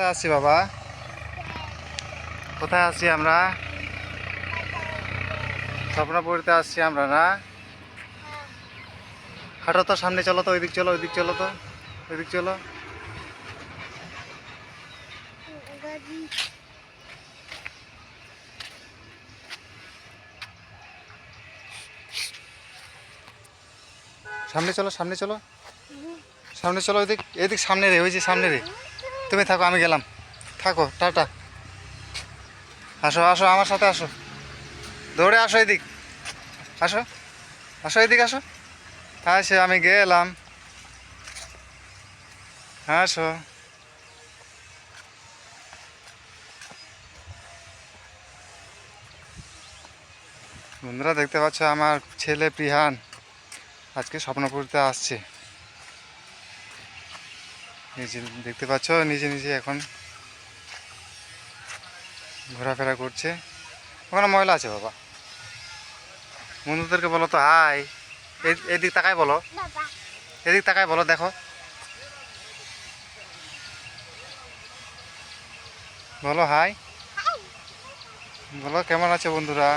কোথায় আছি বাবা? কোথায় আছি আমরা? স্বপ্নপুরিতে আসছি আমরা, না? হাঁটো তো সামনে, চলো তো, ওইদিক চলো ওইদিক চলো তো, ওইদিক চলো। সামনে চলো সামনে চলো। সামনে চলো, ওইদিক, এদিক সামনে রে, ওই যে সামনে রে। তুমি থাকো, আমি গেলাম। থাকো, টাটা। আসো আসো, আমার সাথে আসো। দৌড়ে আসো এদিক। আসো আসো এদিক, আসো। আসো, আমি গেলাম। আসো। বন্ধুরা, দেখতে পাচ্ছ আমার ছেলে প্রিহান। আজকে স্বপ্নপুরীতে আসছে। নিজে দেখতে পাচ্ছ নিজে নিজে এখন ঘোরাফেরা করছে। ওখানে ময়লা আছে বাবা। বন্ধুদেরকে বলো তো হাই। এদিক তাকায় বলো। এদিক তাকায় বলো দেখো। বলো হাই। বলো কেমন আছে বন্ধুরা?